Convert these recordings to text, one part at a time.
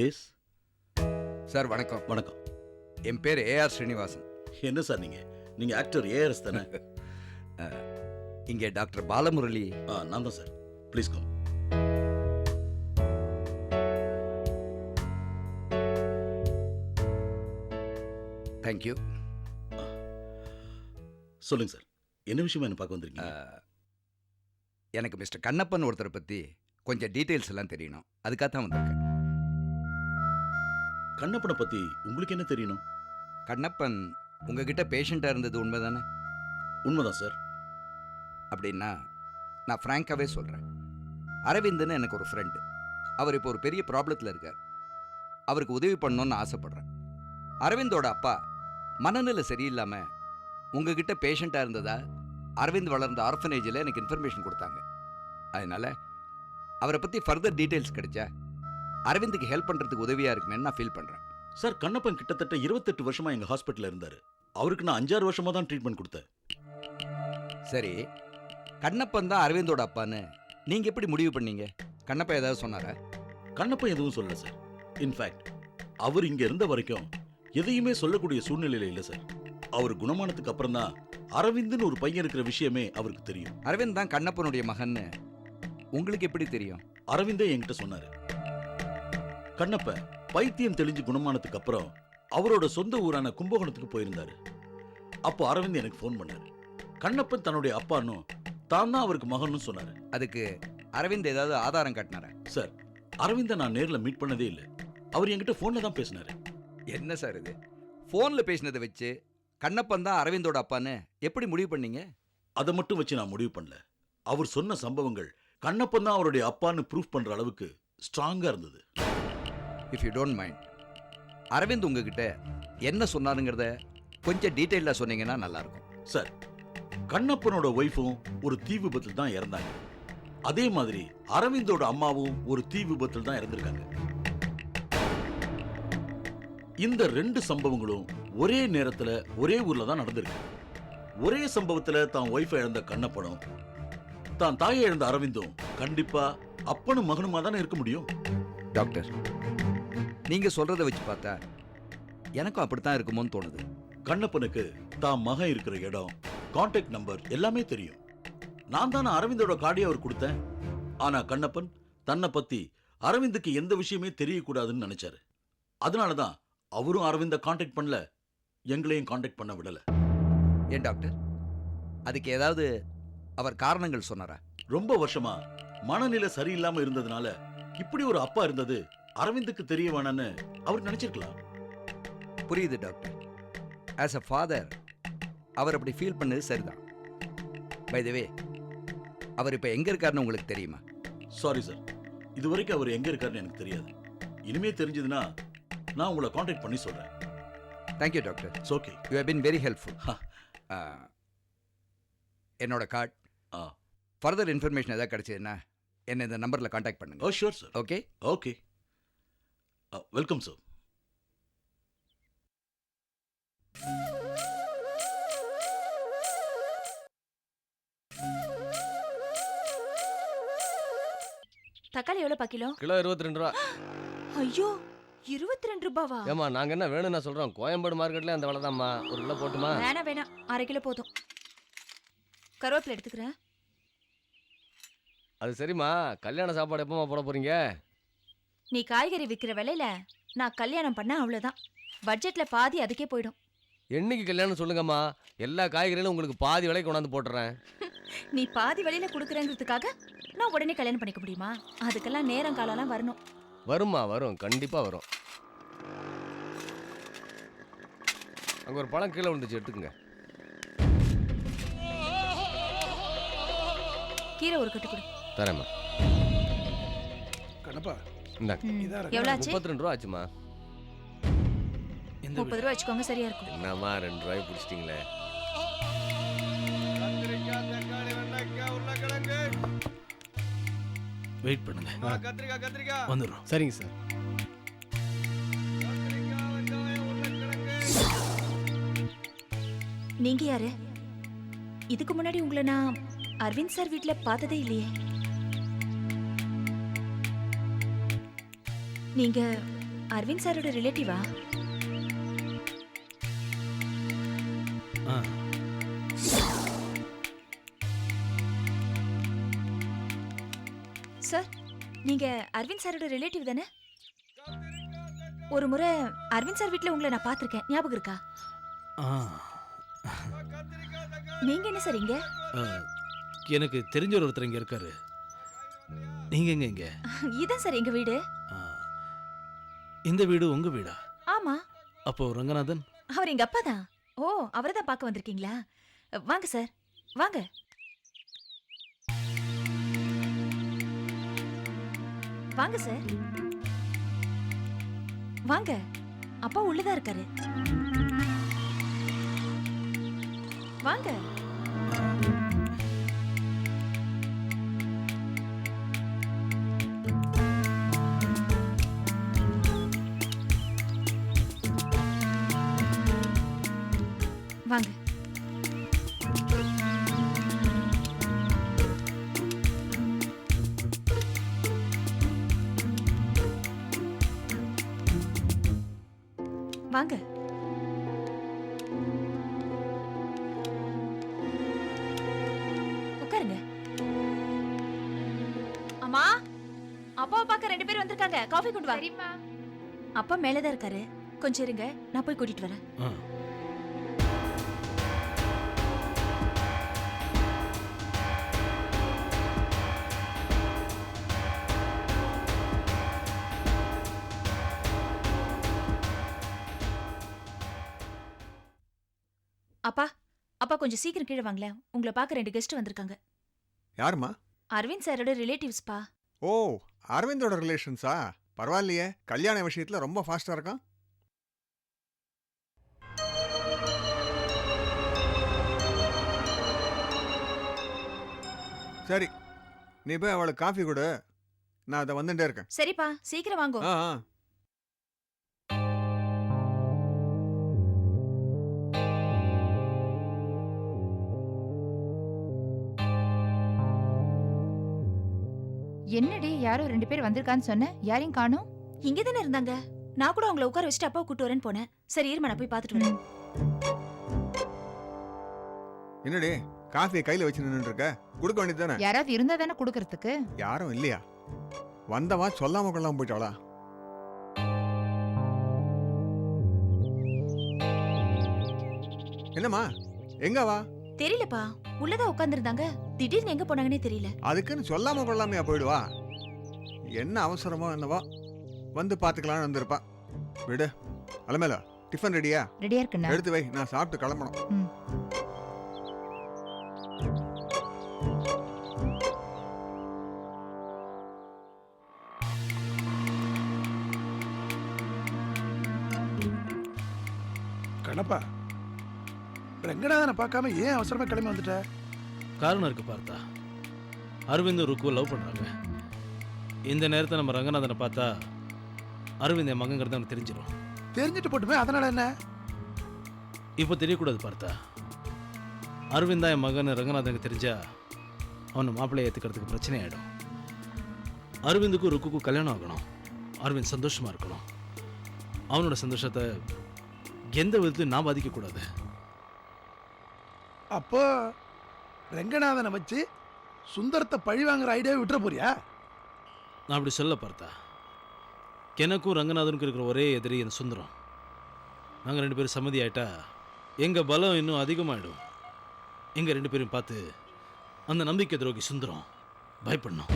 Yes sir வணக்கம். வணக்கம். என் பேர் ஏஆர் ஸ்ரீனிவாசன். என்ன சார் நீங்க? நீங்க ஆக்டர் ஏஆர்எஸ் தானே? இங்கே டாக்டர் பாலமுரளி. ஆ நான் தான் sir. Please come thank you சொல்லுங்க சார். என்ன விஷயமா என்ன பார்க்க வந்திருக்கீங்க? எனக்கு மிஸ்டர் கண்ணப்பன் ஒருத்தரை பற்றி கொஞ்சம் டீட்டெயில்ஸ் எல்லாம் தெரியணும். அதுக்காக தான் வந்திருக்கேன். கண்ணப்பனை பத்தி உங்களுக்கு என்ன தெரியணும்? கண்ணப்பன் உங்ககிட்ட பேஷண்ட்டாக இருந்தது உண்மைதானே? உண்மைதான் சார் அப்படின்னா நான் ஃப்ராங்காகவே சொல்கிறேன் அரவிந்தன்னு எனக்கு ஒரு ஃப்ரெண்டு அவர் இப்போ ஒரு பெரிய ப்ராப்ளத்தில் இருக்கார். அவருக்கு உதவி பண்ணணும்னு ஆசைப்படுறேன். அரவிந்தோட அப்பா மனநிலை சரியில்லாமல் உங்ககிட்ட பேஷண்ட்டாக இருந்ததா? அரவிந்த் வளர்ந்த ஆர்ஃபனேஜில் எனக்கு இன்ஃபர்மேஷன் கொடுத்தாங்க. அதனால் அவரை பற்றி ஃபர்தர் டீட்டெயில்ஸ் கிடைச்சா அரவிந்துக்கு ஹெல்ப் பண்ணுறதுக்கு உதவியாக இருக்குமேன்னு நான் ஃபீல் பண்ணுறேன் சார் கண்ணப்பன் கிட்டத்தட்ட இருபத்தெட்டு வருஷமா எங்க ஹாஸ்பிட்டல்ல இருந்தாரு. அவருக்கு நான் அஞ்சாறு வருஷமா தான் ட்ரீட்மெண்ட் கொடுத்தேன். சரி கண்ணப்பன் தான் அரவிந்தோட அப்பான்னு நீங்கள் எப்படி முடிவு பண்ணீங்க? கண்ணப்பா ஏதாவது சொன்னாரா? கண்ணப்பன் எதுவும் சொல்லல சார். இன்ஃபேக்ட் அவர் இங்க இருந்த வரைக்கும் எதையுமே சொல்லக்கூடிய சூழ்நிலையில இல்ல சார். அவர் குணமானதுக்கு அப்புறம் தான் அரவிந்த்னு ஒரு பையன் இருக்கிற விஷயமே அவருக்கு தெரியும். அரவிந்த் தான் கண்ணப்பனுடைய மகன்னு உங்களுக்கு எப்படி தெரியும்? அரவிந்தே என்கிட்ட சொன்னாரு. கண்ணப்ப பைத்தியம் தெளிஞ்சு குணமானதுக்கு அப்புறம் அவரோட சொந்த ஊரான கும்பகோணத்துக்கு போயிருந்தாரு. அப்போ அரவிந்த் எனக்கு ஃபோன் பண்ணாரு. கண்ணப்பன் தன்னுடைய அப்பானும் தான் தான் அவருக்கு மகன்னு சொன்னாரு. அதுக்கு அரவிந்த் ஏதாவது ஆதாரம் காட்டினாரா? சார் அரவிந்த நான் நேர்ல மீட் பண்ணதே இல்லை. அவர் என்கிட்ட போன்ல தான் பேசினாரு. என்ன சார் இது? ஃபோனில் பேசினதை வச்சு கண்ணப்பன் தான் அரவிந்தோட அப்பான்னு எப்படி முடிவு பண்ணீங்க? அதை மட்டும் வச்சு நான் முடிவு பண்ணல. அவர் சொன்ன சம்பவங்கள் கண்ணப்பன் தான் அவருடைய அப்பான்னு ப்ரூஃப் பண்ற அளவுக்கு ஸ்ட்ராங்கா இருந்தது. If you don't mind Aravind உங்ககிட்ட என்ன சொன்னாருங்கிறத கொஞ்சம் டீட்டெயிலாக சொன்னீங்கன்னா நல்லாயிருக்கும். சார் கண்ணப்பனோட ஒய்ஃபும் ஒரு தீ விபத்தில் தான் இறந்தாங்க. அதே மாதிரி அரவிந்தோட அம்மாவும் ஒரு தீ விபத்தில் தான் இறந்திருக்காங்க. இந்த ரெண்டு சம்பவங்களும் ஒரே நேரத்துல ஒரே ஊர்ல தான் நடந்திருக்கு. ஒரே சம்பவத்துல தான் ஒய்ஃபை இழந்த கண்ணப்பனும் தான் தாயை இழந்த அரவிந்தும் கண்டிப்பா அப்பனும் மகனுமா தானே இருக்க முடியும்? டாக்டர் நீங்கள் சொல்கிறத வச்சு பார்த்தா எனக்கும் அப்படித்தான் இருக்குமோன்னு தோணுது. கண்ணப்பனுக்கு தான் மகன் இருக்கிற இடம் கான்டாக்ட் நம்பர் எல்லாமே தெரியும். நான் தானே அரவிந்தோட கார்டை அவர் கொடுத்தேன். ஆனா கண்ணப்பன் தன்னை பத்தி அரவிந்துக்கு எந்த விஷயமே தெரியக்கூடாதுன்னு நினைச்சாரு. அதனால தான் அவரும் அரவிந்த கான்டாக்ட் பண்ணல எங்களையும் கான்டாக்ட் பண்ண விடல. ஏன் டாக்டர்? அதுக்கு ஏதாவது அவர் காரணங்கள் சொன்னாரா? ரொம்ப வருஷமா மனநிலை சரியில்லாம இருந்ததுனால இப்படி ஒரு அப்பா இருந்தது அரவிந்துக்கு தெரிய வேணான்னு அவர் நினைச்சிருக்கலாம். புரியுது டாக்டர். ஆஸ் அ ஃபாதர் அவர் அப்படி ஃபீல் பண்ணது சரிதான். பை த வே அவர் இப்போ எங்கே இருக்காருன்னு உங்களுக்கு தெரியுமா? சாரி சார் இது வரைக்கும் அவர் எங்க இருக்காருன்னு எனக்கு தெரியாது. இனிமே தெரிஞ்சதுன்னா நான் உங்களை கான்டாக்ட் பண்ணி சொல்றேன். Thank you doctor. It's okay you have been very helpful என்னோட கார்டு ஆ. ஃபர்தர் இன்ஃபர்மேஷன் ஏதாவது கிடைச்சதுன்னா என்னை இந்த நம்பரில் காண்டாக்ட் பண்ணுங்க. ஓ sure sir okay okay welcome sir தக்காளி எவ்வளோப்பா கிலோ? கிலோ இருபத்தி ரெண்டு ரூபா. ஐயோ இருபத்தி ரெண்டு ரூபாவா? ஏமா நாங்க என்ன வேணும்னு நான் சொல்றோம் கோயம்பேடு மார்க்கெட்ல அந்த விலை ஒரு கிலோ போட்டுமா? வேணாம் வேணாம். அரை கிலோ போதும். கருவேப்பிலை எடுத்துக்கிறேன். அது சரிம்மா. கல்யாண சாப்பாடு எப்பமா போட போறீங்க? நீ காய்கறி விற்கிற விலையில நான் கல்யாணம் பண்ண அவ்வளோதான் பட்ஜெட்ல பாதி அதுக்கே போயிடும். என்னைக்கு கல்யாணம் சொல்லுங்கம்மா. எல்லா காய்கறிகளும் உங்களுக்கு பாதி விலைக்கு கொண்டாந்து போட்டுறேன். நீ பாதி விலையில கொடுக்குறேங்கிறதுக்காக நான் உடனே கல்யாணம் பண்ணிக்க முடியுமா? அதுக்கெல்லாம் நேரம் காலம்லாம் வரணும். வரும்மா வரும். கண்டிப்பா வரும். அங்க ஒரு பழம் கீழே விழுந்துச்சு எடுத்துக்கங்க. கீரை ஒரு கட்டு கொடு. தரேம்மா. கண்ணப்பா இந்தாங்க ம். இதா இருக்கு. எவ்வளோ ஆச்சு? முப்பத்தி ரெண்டு ரூபா ஆச்சுமா? எந்த முப்பது ரூபா வச்சுக்கோங்க சரியா இருக்கும். என்னம்மா ரெண்டு ரூபாய் பிடிச்சிட்டிங்களே? வெயிட் பண்ணுங்க. வந்துடுறோம். சரிங்க சார். நீங்க யாரு? இதுக்கு முன்னாடி உங்களை நான் அரவிந்த் சார் வீட்ல பார்த்ததே இல்லையே. நீங்க அரவிந்த் சாரோட ரிலேட்டிவா? ஆ. சார் நீங்க அரவிந்த் சாரோட ரிலேட்டிவ் தானே? ஒரு முறை அரவிந்த் சார் வீட்ல உங்களை நான் பார்த்திருக்கேன். ஞாபகம் இருக்கா? ஆ. நீங்க என்ன சார் இங்க? எனக்கு தெரிஞ்ச ஒரு ஒருத்தர் இங்கே இருக்காரு. நீங்க எங்க இங்க? இதான் சார் எங்க வீடு. ஆ. இந்த வீடு உங்க வீடா? ஆமா. அப்போ ரங்கநாதன்? அவர் எங்க அப்பா தான். ஓ அவரை தான் பார்க்க வந்திருக்கீங்களா? வாங்க சார். வாங்க. வாங்க சார். வாங்க. அப்பா உள்ளதா இருக்காரு. வாங்க வாங்க. வாங்க. உட்காருங்க. அம்மா அப்பாவை பார்க்க ரெண்டு பேர் வந்திருக்காங்க. காஃபி கொண்டு வா. அப்பா மேலதான் இருக்காரு. கொஞ்சம் இருங்க நான் போய் கூட்டிட்டு வரேன். அப்பா அப்பா கொஞ்சம் சீக்கிரம் கீழே வாங்களேன். உங்களை பார்க்க ரெண்டு கெஸ்ட் வந்திருக்காங்க. யாருமா அரவிந்த் சாரோட ரிலேட்டிவ்ஸ்பா ஓ அரவிந்தோட ரிலேஷன்ஸா பரவாயில்லையே கல்யாண விஷயத்துல ரொம்ப ஃபாஸ்டா இருக்கான். சரி நீ போய் அவளுக்கு காஃபி கொடு. நான் அதை வந்துட்டே இருக்கேன். சரிப்பா சீக்கிரம் வாங்கோ. ஆ ஆ. என்னடி யாரோ ரெண்டு பேர் வந்திருக்கான்னு சொன்ன? யாரையும் காணோம்? இங்க தானே இருந்தாங்க. நான் கூட அவங்கள உட்கார வச்சுட்டு அப்பா கூட்டு வரேன்னு போனேன். சரி இருமா நான் போய் பார்த்துட்டு வரேன். என்னடி காஃபியை கையில வச்சு நின்னுட்டு இருக்க? கொடுக்க வேண்டியது தானே யாராவது இருந்தா தானே கொடுக்கறதுக்கு? யாரும் இல்லையா? வந்தவா சொல்லாம கொள்ளாம போயிட்டாளா? என்னம்மா எங்க வா தெரியலப்பா. உள்ளதா உட்கார்ந்திருந்தாங்க? திடீர்னு எங்க போனாங்கன்னே தெரியல. அதுக்குன்னு சொல்லாம கொள்ளாமையா போயிடுவா? என்ன அவசரமோ என்னவோ வந்து பாத்துக்கலாம்னு வந்திருப்பா. விடு. அலமேல டிஃபன் ரெடியா ரெடியா இருக்குண்ணா. எடுத்து வை நான் சாப்பிட்டு கிளம்பணும். ம். கணப்பா ரங்கநாதனை பார்க்காம ஏன் அவசரமா கிளம்பி வந்துட்ட? காரணம் இருக்கு பார்த்தா. அரவிந்தும் ருக்குவை லவ் பண்றாங்க. இந்த நேரத்தை நம்ம ரங்கநாதனை பார்த்தா அரவிந்த் என் மகங்கிறது அவனுக்கு தெரிஞ்சிடும் தெரிஞ்சுட்டு போட்டுமே அதனால என்ன? இப்போ தெரியக்கூடாது பார்த்தா. அரவிந்த் என் மகன் ரங்கநாதனுக்கு தெரிஞ்சா அவனை மாப்பிள்ளையை ஏற்றுக்கிறதுக்கு பிரச்சனை ஆகிடும் அரவிந்துக்கும் ருக்குக்கும் கல்யாணம் ஆகணும். அரவிந்த் சந்தோஷமா இருக்கணும். அவனோட சந்தோஷத்தை எந்த விதத்திலும் நான் பாதிக்கக்கூடாது. அப்போ ரங்கநாதனை வச்சு சுந்தரத்தை பழி வாங்குற ஐடியாவை விட்டுற போறியா? நான் அப்படி சொல்ல பார்த்தா. எனக்கும் ரங்கநாதனுக்கும் இருக்கிற ஒரே எதிரி என் சுந்தரம். நாங்கள் ரெண்டு பேரும் சம்மதி ஆயிட்டா எங்கள் பலம் இன்னும் அதிகமாயிடும். எங்கள் ரெண்டு பேரும் பார்த்து அந்த நம்பிக்கை துரோகி சுந்தரம் பயப்படணும்.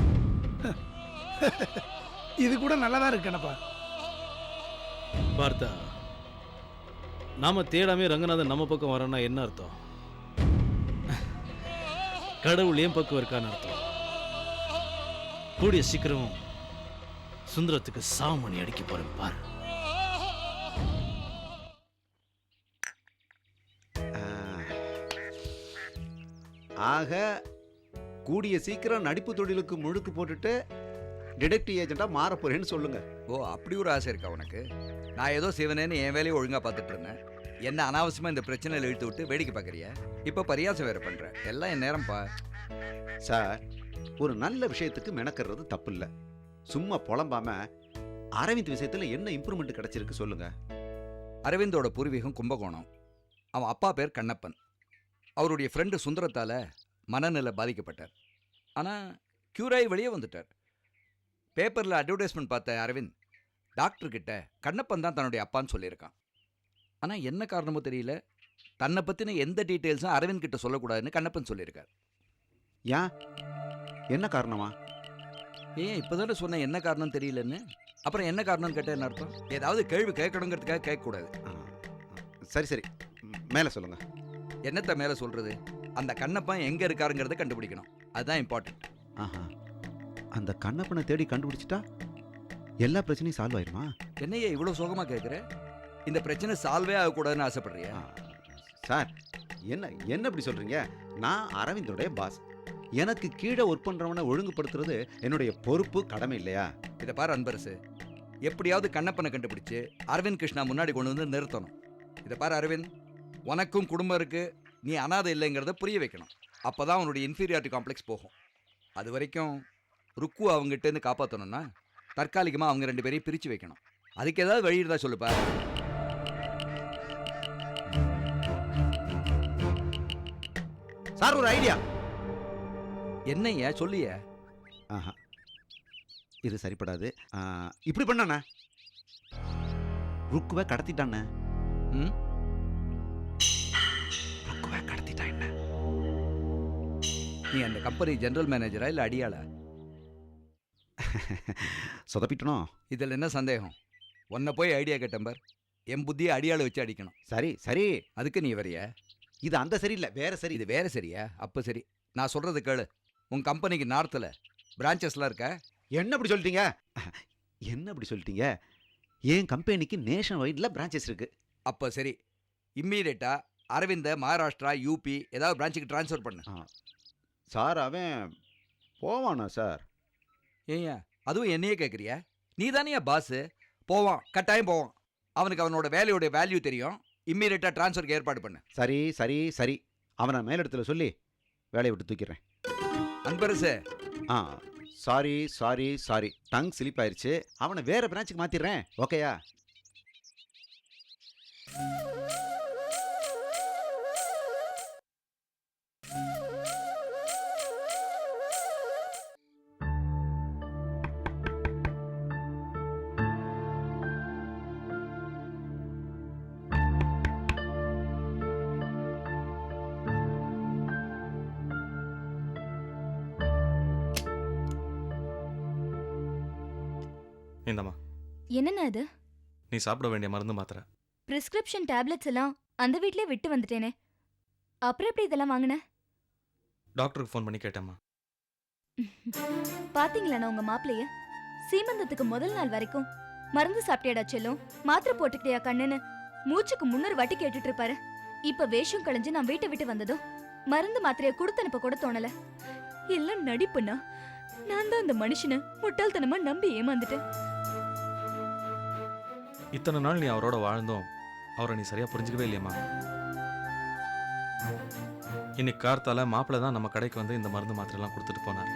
இது கூட நல்லதா இருக்கு கணப்பா பார்த்தா நாம தேடாமே ரங்கநாதன் நம்ம பக்கம் வரோன்னா என்ன அர்த்தம்? கடவுள் ஏன் பக்கம் இருக்கான்னு அர்த்தம்? கூடிய சீக்கிரம் சுந்தரத்துக்கு சாவமணி அடிக்க போறேன் பாரு. ஆக கூடிய சீக்கிரம் நடிப்பு தொழிலுக்கு முழுக்கு போட்டுட்டு டிடெக்டிவ் ஏஜென்ட்டாக மாற போறேன்னு சொல்லுங்க. ஓ அப்படி ஒரு ஆசை இருக்கா உனக்கு? நான் ஏதோ சிவனேன்னு என் வேலையை ஒழுங்கா பார்த்துட்டு இருந்தேன். என்ன அனாவசியமா இந்த பிரச்சனையில இழுத்து விட்டு வேடிக்கை பார்க்கறியா? இப்போ பரியாசம் வேற பண்ற. எல்லாம் என் நேரம்ப்பா சார் ஒரு நல்ல விஷயத்துக்கு மெனக்கிறது தப்பு இல்லை சும்மா புலம்பாம அரவிந்த் விஷயத்துல என்ன இம்ப்ரூவ்மெண்ட் கிடைச்சிருக்கு சொல்லுங்க. அரவிந்தோட பூர்வீகம் கும்பகோணம். அவன் அப்பா பேர் கண்ணப்பன். அவருடைய ஃப்ரெண்டு சுந்தரத்தால மனநிலை பாதிக்கப்பட்டார். ஆனால் க்யூராகி வெளியே வந்துட்டார். பேப்பரில் அட்வர்டைஸ்மெண்ட் பார்த்த அரவிந்த் டாக்டர் கிட்ட கண்ணப்பன் தான் தன்னுடைய அப்பான்னு சொல்லியிருக்கான். ஆனால் என்ன காரணமோ தெரியல. தன்னை பற்றின எந்த டீட்டெயில்ஸும் அரவிந்த் கிட்ட சொல்லக்கூடாதுன்னு கண்ணப்பன் சொல்லியிருக்கார். ஏன்? என்ன காரணமா? ஏன் இப்போதானே சொன்னேன் என்ன காரணம் தெரியலன்னு. அப்புறம் என்ன காரணம்னு கேட்டால் என்ன அர்த்தம்? ஏதாவது கேள்வி கேட்கணுங்கிறதுக்காக கேட்கக்கூடாது. சரி சரி. மேல சொல்லுங்க. என்னத்தை மேலே சொல்கிறது அந்த கண்ணப்பன் எங்கே இருக்காருங்கிறத கண்டுபிடிக்கணும். அதுதான் இம்பார்ட்டன்ட் ஆஹா. அந்த கண்ணப்பனை தேடி கண்டுபிடிச்சிட்டா எல்லா பிரச்சனையும் சால்வ் ஆயிருமா? என்னையே இவ்வளோ சோகமாக கேட்குற இந்த பிரச்சனை சால்வே ஆகக்கூடாதுன்னு ஆசைப்படுறியா? சார் என்ன என்ன இப்படி சொல்றீங்க? நான் அரவிந்தோடைய பாஸ். எனக்கு கீழே ஒர்க் பண்றவனை ஒழுங்குபடுத்துறது என்னுடைய பொறுப்பு கடமை இல்லையா? இதை பாரு அன்பரசு. எப்படியாவது கண்ணப்பனை கண்டுபிடிச்சு அரவிந்த் கிருஷ்ணா முன்னாடி கொண்டு வந்து நிறுத்தணும். இதை பாரு அரவிந்த் உனக்கும் குடும்பம் இருக்கு நீ அனாதை இல்லைங்கிறத புரிய வைக்கணும். அப்பதான் உன்னுடைய இன்ஃபீரியாரிட்டி காம்ப்ளெக்ஸ் போகும். அது வரைக்கும் ருக்கு அவங்ககிட்ட இருந்து காப்பாற்றணும்னா தற்காலிகமாக அவங்க ரெண்டு பேரையும் பிரித்து வைக்கணும். அதுக்கு ஏதாவது வழி இருந்தால் சொல்லுப்பா சார் ஒரு ஐடியா என்னய்யா சொல்லிய ஆஹா. இது சரிப்படாது. ஆ, இப்படி பண்ணண்ணே ருக்குவை கடத்திட்டாண்ணே ம்? ருக்குவை கடத்திட்டான் என்ன? நீ அந்த கம்பெனி ஜெனரல் மேனேஜரா இல்லை அடியாளா? சொதப்பிட்டனோ? இதில் என்ன சந்தேகம்? உன்னை போய் ஐடியா கேட்டம்பர் என் புத்தியை அடியாளை வச்சு அடிக்கணும். சரி சரி. அதுக்கு நீ வரியா? இது அந்த சரியில்லை வேற சரி. இது வேற சரியா? அப்போ சரி. நான் சொல்கிறது கேளு. உன் கம்பெனிக்கு நார்த்தில் பிரான்ச்சஸ்லாம் இருக்க? என்ன இப்படி சொல்லிட்டீங்க? என்ன இப்படி சொல்லிட்டீங்க? என் கம்பெனிக்கு நேஷன் வைடில் பிரான்ச்சஸ் இருக்கு. அப்போ சரி. இம்மீடியட்டாக அரவிந்த மகாராஷ்டிரா யூபி ஏதாவது பிரான்ச்சுக்கு ட்ரான்ஸ்ஃபர் பண்ணு. சார் அவன் போவானா சார்? ஏய்யா அதுவும் என்னையே கேட்குறியா நீ தானே பாஸு போவான் கட்டாயம் போவான். அவனுக்கு அவனோட வேலையோட வேல்யூ தெரியும். இம்மீடியட்டாக ட்ரான்ஸ்ஃபருக்கு ஏற்பாடு பண்ணு. சரி சரி சரி. அவனை மேலிடத்துல சொல்லி வேலையை விட்டு தூக்கிறேன் அன்பரசு. ஆ sorry sorry sorry. Tongue slip ஆயிருச்சு. அவனை வேற பிரான்ச்சுக்கு மாத்திடுறேன். ஓகேயா? இந்தம்மா என்னண்ணா அது? நீ சாப்பிட வேண்டிய மருந்து மாத்திரை. பிரிஸ்கிரிப்ஷன் டேப்லெட்ஸ் எல்லாம் அந்த வீட்லயே விட்டு வந்துட்டேனே. அப்புறம் எப்படி இதெல்லாம் வாங்கின? டாக்டருக்கு ஃபோன் பண்ணி கேட்டேம்மா. பாத்தீங்களாண்ணா உங்க மாப்பிளைய சீமந்தத்துக்கு முதல் நாள் வரைக்கும் மருந்து சாப்பிட்டியாடா செல்லும் மாத்திரை போட்டுக்கிட்டியா கண்ணுன்னு? மூச்சுக்கு முன்னூறு வாட்டி கேட்டுட்டு இருப்பாரு. இப்ப வேஷம் களைஞ்சு நான் வீட்டை விட்டு வந்ததும் மருந்து மாத்திரைய கொடுத்து அனுப்ப கூட தோணல. எல்லாம் நடிப்புண்ணா. நான் தான் அந்த மனுஷனை முட்டாள்தனமா நம்பி ஏமாந்துட்டேன். இத்தனை நாள் நீ அவரோட வாழ்ந்தோம். அவரை நீ சரியாக புரிஞ்சுக்கவே இல்லையம்மா. இன்னைக்கு கார்த்தால மாப்பிள்ளை தான் நம்ம கடைக்கு வந்து இந்த மருந்து மாத்திரைலாம் கொடுத்துட்டு போனார்.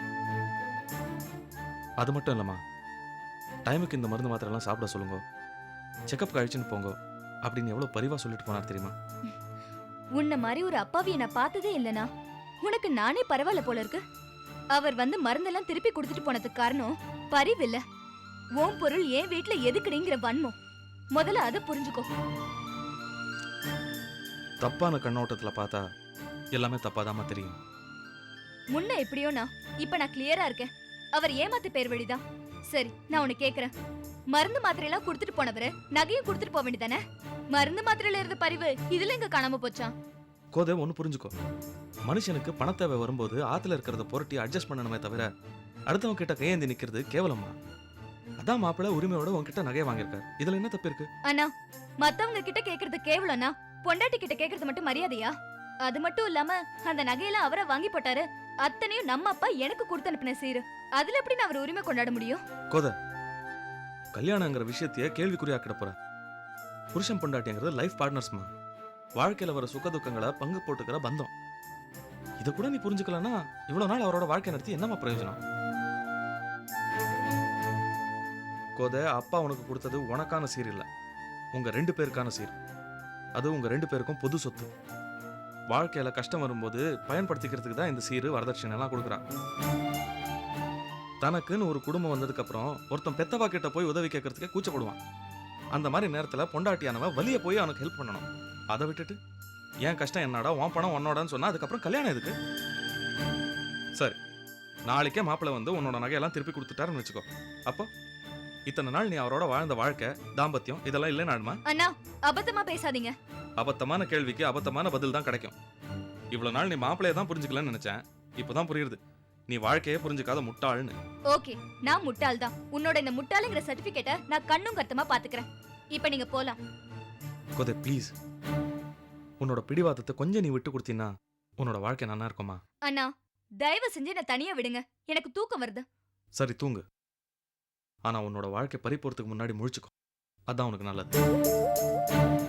அது மட்டும் இல்லைம்மா. டைமுக்கு இந்த மருந்து மாத்திரைலாம் சாப்பிட சொல்லுங்க. செக்கப் கழிச்சுன்னு போங்க. அப்படின்னு எவ்வளோ பரிவாக சொல்லிட்டு போனார் தெரியுமா? உன்னை மாதிரி ஒரு அப்பாவியை நான் பார்த்ததே இல்லைனா உனக்கு நானே பரவாயில்ல போல இருக்கு. அவர் வந்து மருந்தெல்லாம் திருப்பி கொடுத்துட்டு போனதுக்கு காரணம் பரிவில்லை ஓம் பொருள் என் வீட்டில் எதுக்குடிங்கிற வன்மம். முதல்ல அதை புரிஞ்சுக்கோ. தப்பான கண்ணோட்டத்தில் பார்த்தா எல்லாமே தப்பாதாம்மா தெரியும். முன்ன எப்படியோனா இப்ப நான் கிளியரா இருக்கேன். அவர் ஏமாத்து பேர் வழிதான். சரி நான் உன்னை கேக்குறேன். மருந்து மாத்திரை எல்லாம் கொடுத்துட்டு போனவரு நகையும் கொடுத்துட்டு போக வேண்டியதானே? மருந்து மாத்திரையில இருந்த பரிவு இதுல எங்க காணாம போச்சான் கோதை ஒன்று புரிஞ்சுக்கோ. மனுஷனுக்கு பணத்தேவை வரும்போது ஆத்துல இருக்கிறத புரட்டி அட்ஜஸ்ட் பண்ணணுமே தவிர அடுத்தவங்க கிட்ட கையேந்தி நிக்கிறது கேவலமா அதான் மாப்பிள்ளை உரிமையோட உன்கிட்ட நகையை வாங்கியிருக்காரு. இதுல என்ன தப்பு இருக்கு? அண்ணா மத்தவங்க கிட்ட கேக்குறது கேவலம்னா பொண்டாட்டி கிட்ட கேக்குறது மட்டும் மரியாதையா? அது மட்டும் இல்லாம அந்த நகையெல்லாம் அவரா வாங்கி போட்டாரு. அத்தனையும் நம்ம அப்பா எனக்கு கொடுத்து அனுப்பின சீரு. அதுல எப்படி நான் அவர் உரிமை கொண்டாட முடியும்? கோதை கல்யாணங்கிற விஷயத்தையே கேள்விக்குறியாக்கிட போற? புருஷன் பொண்டாட்டிங்கிறது லைஃப் பார்ட்னர்ஸ்மா வாழ்க்கையில வர சுக துக்கங்களை பங்கு போட்டுக்கிற பந்தம். இதை கூட நீ புரிஞ்சுக்கலன்னா இவ்வளவு நாள் அவரோட வாழ்க்கை நடத்தி என்னம்மா பிரயோஜனம்? கோதை அப்பா உனக்கு கொடுத்தது உனக்கான சீர் இல்லை. உங்கள் ரெண்டு பேருக்கான சீர். அது உங்கள் ரெண்டு பேருக்கும் பொது சொத்து. வாழ்க்கையில் கஷ்டம் வரும்போது பயன்படுத்திக்கிறதுக்கு தான் இந்த சீர் வரதட்சணை எல்லாம் கொடுக்குறா தனக்குன்னு ஒரு குடும்பம் வந்ததுக்கப்புறம் ஒருத்தன் பெத்தவா கிட்ட போய் உதவி கேட்கறதுக்கே கூச்சப்படுவான். அந்த மாதிரி நேரத்தில் பொண்டாட்டியானவன் வலிய போய் அவனுக்கு ஹெல்ப் பண்ணணும். அதை விட்டுட்டு என் கஷ்டம் என்னடா உன் பணம் உன்னோடன்னு சொன்னால் அதுக்கப்புறம் கல்யாணம் எதுக்கு? சரி நாளைக்கே மாப்பிள்ளை வந்து உன்னோட நகையெல்லாம் திருப்பி கொடுத்துட்டாருன்னு வச்சுக்கோ. அப்போ இத்தனை நாள் நீ அவரோட வாழ்ந்த வாழ்க்கை தாம்பத்தியம் இதெல்லாம் இல்லைன்னு ஆடுமா? அண்ணா அபத்தமா பேசாதீங்க. அபத்தமான கேள்விக்கு அபத்தமான பதில் தான் கிடைக்கும். இவ்வளவு நாள் நீ மாப்பிள்ளைய தான் புரிஞ்சுக்கலன்னு நினைச்சேன். இப்போதான் புரியுது. நீ வாழ்க்கையே புரிஞ்சுக்காத முட்டாள்னு. ஓகே நான் முட்டாள் தான். உன்னோட இந்த முட்டாளுங்கிற சர்டிபிகேட்டை நான் கண்ணும் கருத்துமா பாத்துக்கிறேன். இப்ப நீங்க போலாம். கொதை ப்ளீஸ் உன்னோட பிடிவாதத்தை கொஞ்சம் நீ விட்டு கொடுத்தீன்னா உன்னோட வாழ்க்கை நல்லா இருக்குமா? அண்ணா தயவு செஞ்சு என்ன தனியா விடுங்க. எனக்கு தூக்கம் வருது. சரி தூங்கு. ஆனால் உன்னோட வாழ்க்கை பறி முன்னாடி முழிச்சுக்கும் அதுதான் உனக்கு நல்லது.